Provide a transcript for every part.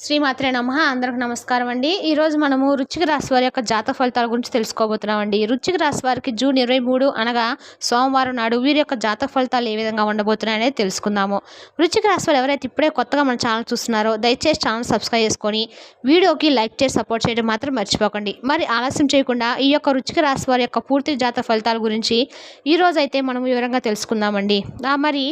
శ్రీమాత్రే నమ. అందరికి నమస్కారం అండి. ఈరోజు మనము రుచిక రాశి వారి యొక్క జాతక ఫలితాల గురించి తెలుసుకోబోతున్నామండి రుచిక రాశి వారికి జూన్ ఇరవై మూడు అనగా సోమవారం నాడు వీరి యొక్క జాతక ఫలితాలు ఏ విధంగా ఉండబోతున్నాయనేది తెలుసుకుందాము. రుచిక రాశి వారు ఎవరైతే ఇప్పుడే కొత్తగా మన ఛానల్ చూస్తున్నారో దయచేసి ఛానల్ సబ్స్క్రైబ్ చేసుకొని వీడియోకి లైక్ చేసి సపోర్ట్ చేయడం మాత్రం మర్చిపోకండి. మరి ఆలస్యం చేయకుండా ఈ యొక్క రుచిక రాశి వారి యొక్క పూర్తి జాతక ఫలితాల గురించి ఈ అయితే మనం వివరంగా తెలుసుకుందామండి మరి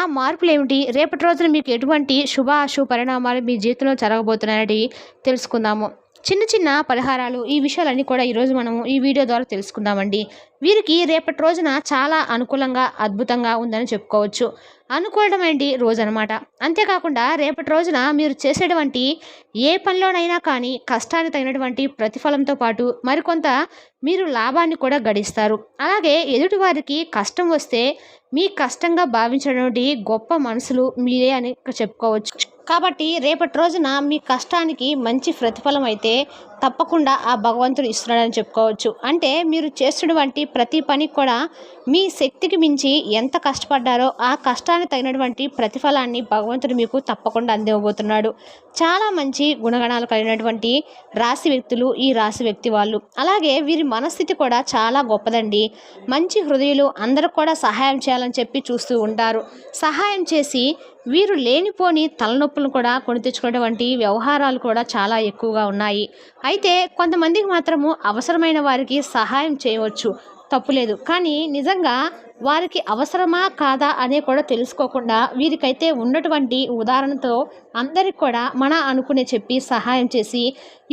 ఆ మార్పులు ఏమిటి? రేపటి రోజున మీకు ఎటువంటి శుభ అశుభ పరిణామాలు మీ జీవితంలో జరగబోతున్నాయని తెలుసుకుందాము. చిన్న చిన్న పరిహారాలు ఈ విషయాలన్నీ కూడా ఈరోజు మనము ఈ వీడియో ద్వారా తెలుసుకుందామండి. వీరికి రేపటి రోజున చాలా అనుకూలంగా అద్భుతంగా ఉందని చెప్పుకోవచ్చు. అనుకూలమైన రోజు అనమాట అంతేకాకుండా రేపటి రోజున మీరు చేసేటువంటి ఏ పనిలోనైనా కానీ కష్టానికి తగినటువంటి ప్రతిఫలంతో పాటు మరికొంత మీరు లాభాన్ని కూడా గడిస్తారు. అలాగే ఎదుటివారికి కష్టం వస్తే మీ కష్టంగా భావించినటువంటి గొప్ప మనసులు మీరే అని చెప్పుకోవచ్చు. కాబట్టి రేపటి రోజున మీ కష్టానికి మంచి ప్రతిఫలం అయితే తప్పకుండా ఆ భగవంతుడు ఇస్తున్నాడని చెప్పుకోవచ్చు. అంటే మీరు చేస్తున్నటువంటి ప్రతి పని కూడా మీ శక్తికి మించి ఎంత కష్టపడ్డారో ఆ కష్టానికి తగినటువంటి ప్రతిఫలాన్ని భగవంతుడు మీకు తప్పకుండా అందివ్వబోతున్నాడు. చాలా మంచి గుణగణాలు కలిగినటువంటి రాశి వ్యక్తులు ఈ రాశి వ్యక్తి వాళ్ళు. అలాగే వీరి మనస్థితి కూడా చాలా గొప్పదండి. మంచి హృదయులు అందరూ కూడా సహాయం చేయాలని చెప్పి చూస్తూ ఉంటారు. సహాయం చేసి వీరు లేనిపోని తలనొప్పులను కూడా కొని తెచ్చుకునేటువంటి వ్యవహారాలు కూడా చాలా ఎక్కువగా ఉన్నాయి. అయితే కొంతమందికి మాత్రము అవసరమైన వారికి సహాయం చేయవచ్చు. తప్పులేదు. కానీ నిజంగా వారికి అవసరమా కాదా అనే కూడా తెలుసుకోకుండా వీరికైతే ఉన్నటువంటి ఉదాహరణతో అందరికి కూడా మన అనుకునే చెప్పి సహాయం చేసి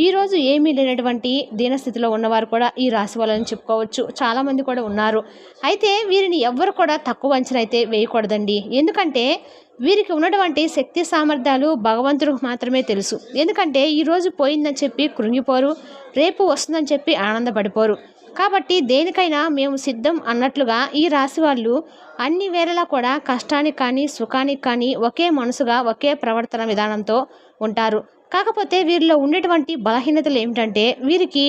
ఈరోజు ఏమీ లేనటువంటి దీనస్థితిలో ఉన్నవారు కూడా ఈ రాశి వాళ్ళని చెప్పుకోవచ్చు. చాలామంది కూడా ఉన్నారు. అయితే వీరిని ఎవ్వరు కూడా తక్కువ అంచనా అయితే వేయకూడదండి. ఎందుకంటే వీరికి ఉన్నటువంటి శక్తి సామర్థ్యాలు భగవంతుడికి మాత్రమే తెలుసు. ఎందుకంటే ఈరోజు పోయిందని చెప్పి కృంగిపోరు రేపు వస్తుందని చెప్పి ఆనందపడిపోరు. కాబట్టి దేనికైనా మేము సిద్ధం అన్నట్లుగా ఈ రాశి వాళ్ళు అన్ని వేళలా కూడా కష్టానికి కానీ సుఖానికి కానీ ఒకే మనసుగా ఒకే ప్రవర్తన విధానంతో ఉంటారు. కాకపోతే వీరిలో ఉండేటువంటి బలహీనతలు ఏమిటంటే వీరికి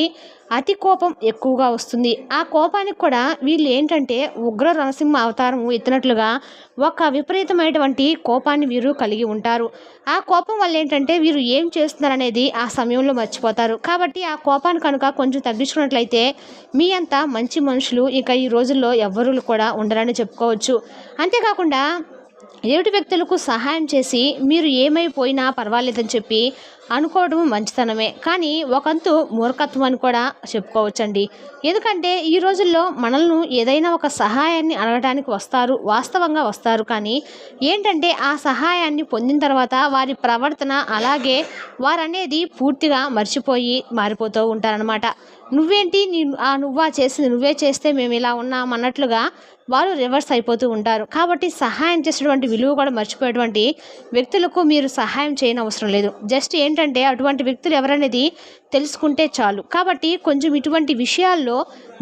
అతి కోపం ఎక్కువగా వస్తుంది. ఆ కోపానికి కూడా వీళ్ళు ఏంటంటే ఉగ్ర రణసింహ అవతారం ఎత్తినట్లుగా ఒక విపరీతమైనటువంటి కోపాన్ని వీరు కలిగి ఉంటారు. ఆ కోపం వల్ల ఏంటంటే వీరు ఏం చేస్తున్నారనేది ఆ సమయంలో మర్చిపోతారు. కాబట్టి ఆ కోపాన్ని కనుక కొంచెం తగ్గించుకున్నట్లయితే మీ అంత మంచి మనుషులు ఇక ఈ రోజుల్లో ఎవ్వరూ కూడా ఉండరని చెప్పుకోవచ్చు. అంతేకాకుండా ఎదుటి వ్యక్తులకు సహాయం చేసి మీరు ఏమైపోయినా పర్వాలేదని చెప్పి అనుకోవడం మంచితనమే. కానీ ఒకంతు మూర్ఖత్వం అని కూడా చెప్పుకోవచ్చండి. ఎందుకంటే ఈ రోజుల్లో మనల్ని ఏదైనా ఒక సహాయాన్ని అడగడానికి వస్తారు వాస్తవంగా వస్తారు. కానీ ఏంటంటే ఆ సహాయాన్ని పొందిన తర్వాత వారి ప్రవర్తన అలాగే వారనేది పూర్తిగా మర్చిపోయి మారిపోతూ ఉంటారనమాట నువ్వేంటి? నీ ఆ నువ్వా చేసింది నువ్వే చేస్తే మేము ఇలా ఉన్నాం అన్నట్లుగా వారు రివర్స్ అయిపోతూ ఉంటారు. కాబట్టి సహాయం చేసేటువంటి విలువ కూడా మర్చిపోయేటువంటి వ్యక్తులకు మీరు సహాయం చేయని అవసరం లేదు. జస్ట్ ఏంటంటే అటువంటి వ్యక్తులు ఎవరనేది తెలుసుకుంటే చాలు. కాబట్టి కొంచెం ఇటువంటి విషయాల్లో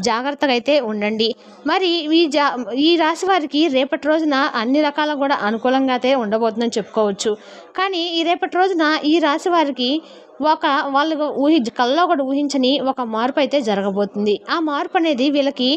జాగ్రత్తగా అయితే ఉండండి. మరి ఈ జా ఈ రాశి వారికి రేపటి రోజున అన్ని రకాల కూడా అనుకూలంగా అయితే ఉండబోతుందని చెప్పుకోవచ్చు. కానీ ఈ రేపటి రోజున ఈ రాశి వారికి ఒక వాళ్ళు ఊహి కళ్ళలో కూడా ఊహించని ఒక మార్పు అయితే జరగబోతుంది. ఆ మార్పు అనేది వీళ్ళకి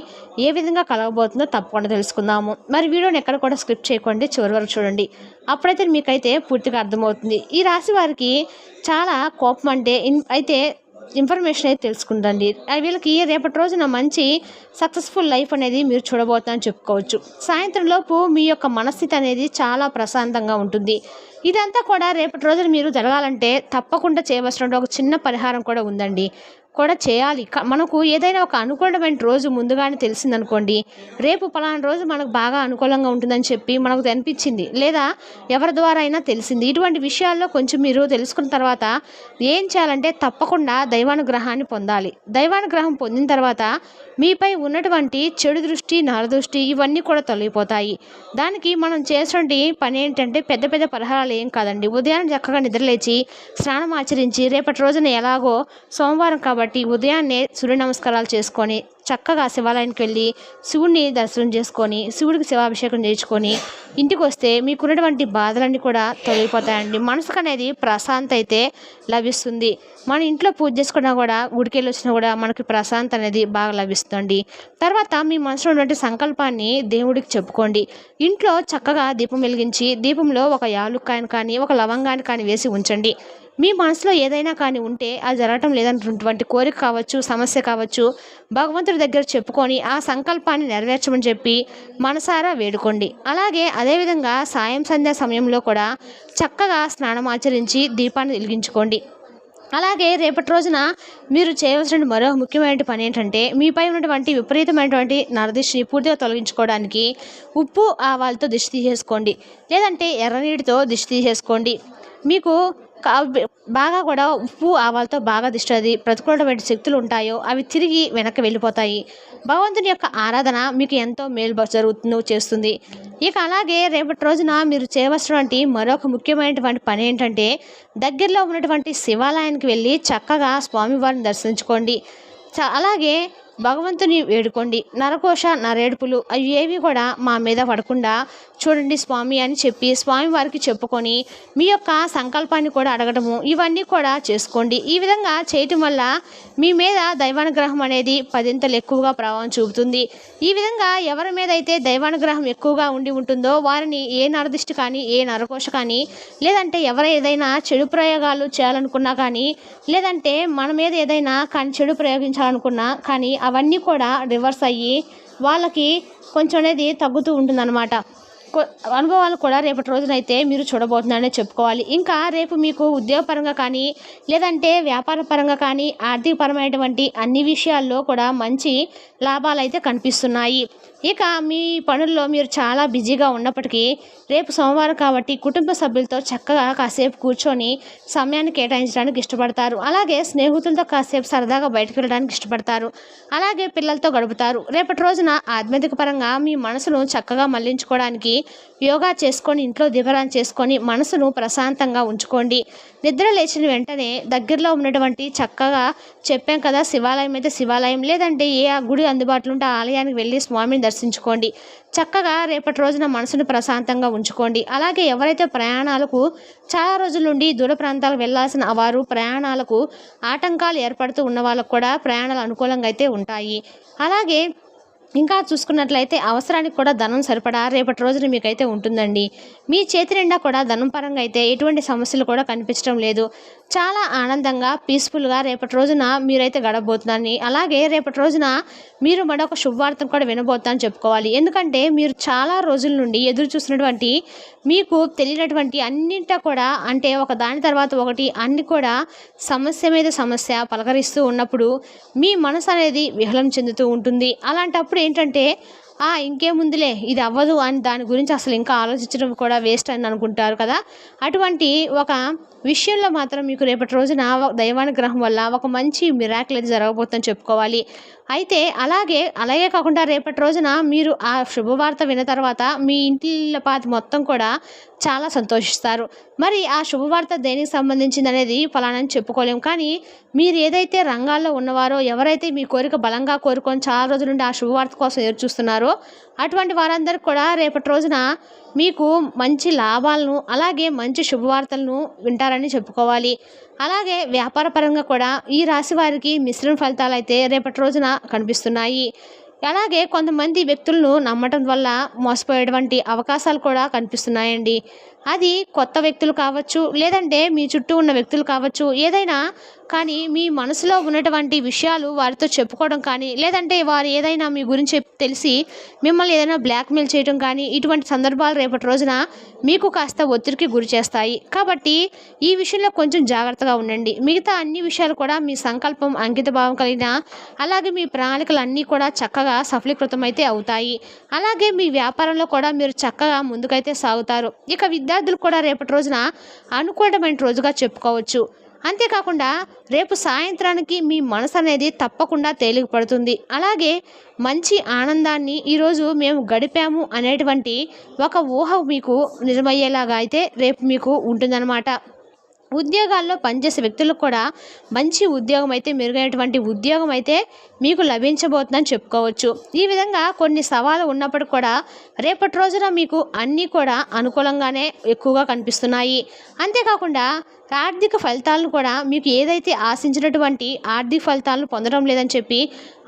ఏ విధంగా కలగబోతుందో తప్పకుండా తెలుసుకుందాము. మరి వీడియోని ఎక్కడ కూడా స్క్రిప్ట్ చేయకండి చివరి వరకు చూడండి. అప్పుడైతే మీకైతే పూర్తిగా అర్థమవుతుంది. ఈ రాశి వారికి చాలా కోపం అంటే ఇన్- అయితే ఇన్ఫర్మేషన్ అయితే తెలుసుకుందండి. వీళ్ళకి రేపటి రోజున మంచి సక్సెస్ఫుల్ లైఫ్ అనేది మీరు చూడబోతున్నారని చెప్పుకోవచ్చు. సాయంత్రం లోపు మీ యొక్క మనస్థితి అనేది చాలా ప్రశాంతంగా ఉంటుంది. ఇదంతా కూడా రేపటి రోజున మీరు జరగాలంటే తప్పకుండా చేయవలసిన ఒక చిన్న పరిహారం కూడా ఉందండి. కూడా చేయాలి. మనకు ఏదైనా ఒక అనుకూలమైన రోజు ముందుగానే తెలిసిందనుకోండి రేపు పలానా రోజు మనకు బాగా అనుకూలంగా ఉంటుందని చెప్పి మనకు అనిపించింది లేదా ఎవరి ద్వారా అయినా తెలిసింది. ఇటువంటి విషయాల్లో కొంచెం మీరు తెలుసుకున్న తర్వాత ఏం చేయాలంటే తప్పకుండా దైవానుగ్రహాన్ని పొందాలి. దైవానుగ్రహం పొందిన తర్వాత మీపై ఉన్నటువంటి చెడు దృష్టి నరదృష్టి ఇవన్నీ కూడా తొలగిపోతాయి. దానికి మనం చేసినటువంటి పని ఏంటంటే పెద్ద పెద్ద పరిహారాలు ఏం కాదండి. ఉదయాన్నే చక్కగా నిద్రలేచి స్నానం ఆచరించి రేపటి రోజున ఎలాగో సోమవారం కాబట్టి ఉదయాన్నే సూర్య నమస్కారాలు చేసుకొని చక్కగా శివాలయానికి వెళ్ళి శివుడిని దర్శనం చేసుకొని శివుడికి శివాభిషేకం చేయించుకొని ఇంటికి వస్తే మీకున్నటువంటి బాధలన్నీ కూడా తొలగిపోతాయండి. మనసుకు అనేది ప్రశాంత అయితే లభిస్తుంది. మన ఇంట్లో పూజ చేసుకున్నా కూడా గుడికి వెళ్ళి వచ్చినా కూడా మనకి ప్రశాంత అనేది బాగా లభిస్తుంది తర్వాత మీ మనసులో ఉన్నటువంటి సంకల్పాన్ని దేవుడికి చెప్పుకోండి. ఇంట్లో చక్కగా దీపం వెలిగించి దీపంలో ఒక యాలుక్కాయని కానీ ఒక లవంగాన్ని కానీ వేసి ఉంచండి. మీ మనసులో ఏదైనా కానీ ఉంటే అది జరగటం లేదన్నటువంటి కోరిక కావచ్చు సమస్య కావచ్చు భగవంతుడి దగ్గర చెప్పుకొని ఆ సంకల్పాన్ని నెరవేర్చమని చెప్పి మనసారా వేడుకోండి. అలాగే అదేవిధంగా సాయం సంధ్యా సమయంలో కూడా చక్కగా స్నానం ఆచరించి దీపాన్ని వెలిగించుకోండి. అలాగే రేపటి రోజున మీరు చేయవలసిన మరో ముఖ్యమైన పని ఏంటంటే మీపై ఉన్నటువంటి విపరీతమైనటువంటి నరదిష్టిని పూర్తిగా తొలగించుకోవడానికి ఉప్పు ఆవాలతో దిష్టి తీసేసుకోండి. లేదంటే ఎర్రనీటితో దిష్టి తీసేసుకోండి. మీకు బాగా కూడా ఉప్పు ఆవాలతో బాగా దిష్టది. అది ప్రతికూలమైన శక్తులు ఉంటాయో అవి తిరిగి వెనక్కి వెళ్ళిపోతాయి. భగవంతుని యొక్క ఆరాధన మీకు ఎంతో మేలు జరుగుతుంది చేస్తుంది. ఇక అలాగే రేపటి రోజున మీరు చేయవలసినటువంటి మరొక ముఖ్యమైనటువంటి పని ఏంటంటే దగ్గరలో ఉన్నటువంటి శివాలయానికి వెళ్ళి చక్కగా స్వామివారిని దర్శించుకోండి. చ- అలాగే భగవంతుని వేడుకోండి. నరకోశ నరేడుపులు అవి ఏవి కూడా మా మీద పడకుండా చూడండి స్వామి అని చెప్పి స్వామి వారికి చెప్పుకొని మీ యొక్క సంకల్పాన్ని కూడా అడగటము ఇవన్నీ కూడా చేసుకోండి. ఈ విధంగా చేయటం వల్ల మీ మీద దైవానుగ్రహం అనేది పదింతలు ఎక్కువగా ప్రభావం చూపుతుంది. ఈ విధంగా ఎవరి మీద అయితే దైవానుగ్రహం ఎక్కువగా ఉండి ఉంటుందో వారిని ఏ నరదిష్టి కానీ ఏ నరకోశ కానీ లేదంటే ఎవరు ఏదైనా చెడు ప్రయోగాలు చేయాలనుకున్నా కానీ లేదంటే మన మీద ఏదైనా కానీ చెడు ప్రయోగించాలనుకున్నా కానీ అవన్నీ కూడా రివర్స్ అయ్యి వాళ్ళకి కొంచెం అనేది తగ్గుతూ ఉంటుందన్నమాట. కొ- అనుభవాలు కూడా రేపటి రోజునైతే మీరు చూడబోతున్నారని చెప్పుకోవాలి. ఇంకా రేపు మీకు ఉద్యోగపరంగా కానీ లేదంటే వ్యాపార పరంగా కానీ ఆర్థికపరమైనటువంటి అన్ని విషయాల్లో కూడా మంచి లాభాలు అయితే కనిపిస్తున్నాయి. ఇక మీ పనుల్లో మీరు చాలా బిజీగా ఉన్నప్పటికీ రేపు సోమవారం కాబట్టి కుటుంబ సభ్యులతో చక్కగా కాసేపు కూర్చొని సమయాన్ని కేటాయించడానికి ఇష్టపడతారు. అలాగే స్నేహితులతో కాసేపు సరదాగా బయటకు వెళ్ళడానికి ఇష్టపడతారు. అలాగే పిల్లలతో గడుపుతారు. రేపటి రోజున ఆధ్యాత్మిక పరంగా మీ మనసును చక్కగా మళ్ళించుకోవడానికి యోగా చేసుకొని ఇంట్లో దివరాన్ చేసుకొని మనసును ప్రశాంతంగా ఉంచుకోండి. నిద్ర లేచిన వెంటనే దగ్గరలో ఉన్నటువంటి చక్కగా చెప్పాం కదా శివాలయం అయితే శివాలయం. లేదంటే ఏ ఆ గుడి అందుబాటులో ఉంటే ఆలయానికి వెళ్ళి స్వామిని దర్శించుకోండి. చక్కగా రేపటి రోజున మనసును ప్రశాంతంగా ఉంచుకోండి. అలాగే ఎవరైతే ప్రయాణాలకు చాలా రోజుల నుండి దూర ప్రాంతాలకు వెళ్ళాల్సిన వారు ప్రయాణాలకు ఆటంకాలు ఏర్పడుతూ ఉన్న వాళ్ళకు కూడా ప్రయాణాలు అనుకూలంగా అయితే ఉంటాయి. అలాగే ఇంకా చూసుకున్నట్లయితే అవసరానికి కూడా ధనం సరిపడా రేపటి రోజున మీకైతే ఉంటుందండి. మీ చేతి నిండా కూడా ధనం పరంగా అయితే ఎటువంటి సమస్యలు కూడా కనిపించడం లేదు. చాలా ఆనందంగా పీస్ఫుల్గా రేపటి రోజున మీరైతే గడబోతున్నారని అలాగే రేపటి రోజున మీరు మరొక శుభవార్తను కూడా వినబోతానని చెప్పుకోవాలి. ఎందుకంటే మీరు చాలా రోజుల నుండి ఎదురు చూసినటువంటి మీకు తెలియనటువంటి అన్నింటా కూడా అంటే ఒక దాని తర్వాత ఒకటి అన్ని కూడా సమస్య మీద సమస్య పలకరిస్తూ ఉన్నప్పుడు మీ మనసు అనేది విహలం చెందుతూ ఉంటుంది. అలాంటప్పుడు ఏంటంటే ఆ ఇది అవ్వదు అని దాని గురించి అసలు ఇంకా ఆలోచించడం కూడా వేస్ట్ అని అనుకుంటారు కదా. అటువంటి ఒక విషయంలో మాత్రం మీకు రేపటి రోజున దైవానుగ్రహం వల్ల ఒక మంచి మిరాకిల్ అయితే జరగబోతుందని చెప్పుకోవాలి. అయితే అలాగే అలాగే కాకుండా రేపటి రోజున మీరు ఆ శుభవార్త విన్న తర్వాత మీ ఇంటిల పాతి మొత్తం కూడా చాలా సంతోషిస్తారు. మరి ఆ శుభవార్త దేనికి సంబంధించింది అనేది ఫలానని చెప్పుకోలేము కానీ మీరు ఏదైతే రంగాల్లో ఉన్నవారో ఎవరైతే మీ కోరిక బలంగా కోరుకొని చాలా రోజుల నుండి ఆ శుభవార్త కోసం ఎదురు చూస్తున్నారో అటువంటి వారందరూ కూడా రేపటి రోజున మీకు మంచి లాభాలను అలాగే మంచి శుభవార్తలను వింటారని చెప్పుకోవాలి. అలాగే వ్యాపార పరంగా కూడా ఈ రాశి వారికి మిశ్రమ ఫలితాలు అయితే రేపటి రోజున కనిపిస్తున్నాయి. అలాగే కొంతమంది వ్యక్తులను నమ్మటం వల్ల మోసపోయేటువంటి అవకాశాలు కూడా కనిపిస్తున్నాయండి. అది కొత్త వ్యక్తులు కావచ్చు లేదంటే మీ చుట్టూ ఉన్న వ్యక్తులు కావచ్చు ఏదైనా కానీ మీ మనసులో ఉన్నటువంటి విషయాలు వారితో చెప్పుకోవడం కానీ లేదంటే వారు ఏదైనా మీ గురించి తెలిసి మిమ్మల్ని ఏదైనా బ్లాక్మెయిల్ చేయడం కానీ ఇటువంటి సందర్భాలు రేపటి రోజున మీకు కాస్త ఒత్తిడికి గురి చేస్తాయి. కాబట్టి ఈ విషయంలో కొంచెం జాగ్రత్తగా ఉండండి. మిగతా అన్ని విషయాలు కూడా మీ సంకల్పం అంకిత భావం కలిగిన అలాగే మీ ప్రణాళికలు అన్నీ కూడా చక్కగా సఫలీకృతం అయితే అవుతాయి. అలాగే మీ వ్యాపారంలో కూడా మీరు చక్కగా ముందుకైతే సాగుతారు. ఇక విద్యార్థులు కూడా రేపటి రోజున అనుకూలమైన రోజుగా చెప్పుకోవచ్చు. అంతేకాకుండా రేపు సాయంత్రానికి మీ మనసు అనేది తప్పకుండా తేలికపడుతుంది. అలాగే మంచి ఆనందాన్ని ఈరోజు మేము గడిపాము అనేటువంటి ఒక ఊహ మీకు నిజమయ్యేలాగా అయితే రేపు మీకు ఉంటుందన్నమాట. ఉద్యోగాల్లో పనిచేసే వ్యక్తులకు కూడా మంచి ఉద్యోగం అయితే మెరుగైనటువంటి ఉద్యోగం అయితే మీకు లభించబోతుందని చెప్పుకోవచ్చు. ఈ విధంగా కొన్ని సవాలు ఉన్నప్పటికి కూడా రేపటి రోజున మీకు అన్నీ కూడా అనుకూలంగానే ఎక్కువగా కనిపిస్తున్నాయి. అంతేకాకుండా ఆర్థిక ఫలితాలను కూడా మీకు ఏదైతే ఆశించినటువంటి ఆర్థిక ఫలితాలను పొందడం లేదని చెప్పి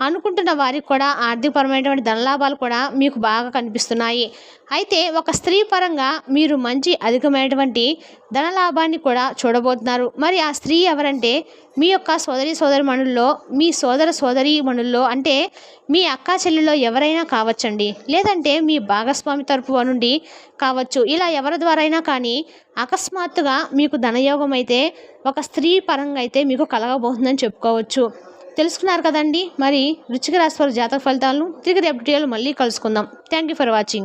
అనుకుంటున్న వారికి కూడా ఆర్థికపరమైనటువంటి ధనలాభాలు కూడా మీకు బాగా కనిపిస్తున్నాయి. అయితే ఒక స్త్రీ పరంగా మీరు మంచి అధికమైనటువంటి ధనలాభాన్ని కూడా చూడబోతున్నారు. మరి ఆ స్త్రీ ఎవరంటే మీ యొక్క సోదరి సోదరి మణుల్లో మీ సోదర సోదరి మణుల్లో అంటే మీ అక్కా చెల్లెల్లో ఎవరైనా కావచ్చండి. లేదంటే మీ భాగస్వామి తరపు నుండి కావచ్చు. ఇలా ఎవరి ద్వారా అయినా కానీ అకస్మాత్తుగా మీకు ధనయోగం అయితే ఒక స్త్రీ పరంగా అయితే మీకు కలగబోతుందని చెప్పుకోవచ్చు. తెలుసుకున్నారు కదండి? మరి రుచిక రాశి వారి జాతక ఫలితాలను తిరిగి రేపు మళ్ళీ కలుసుకుందాం. Thank you for watching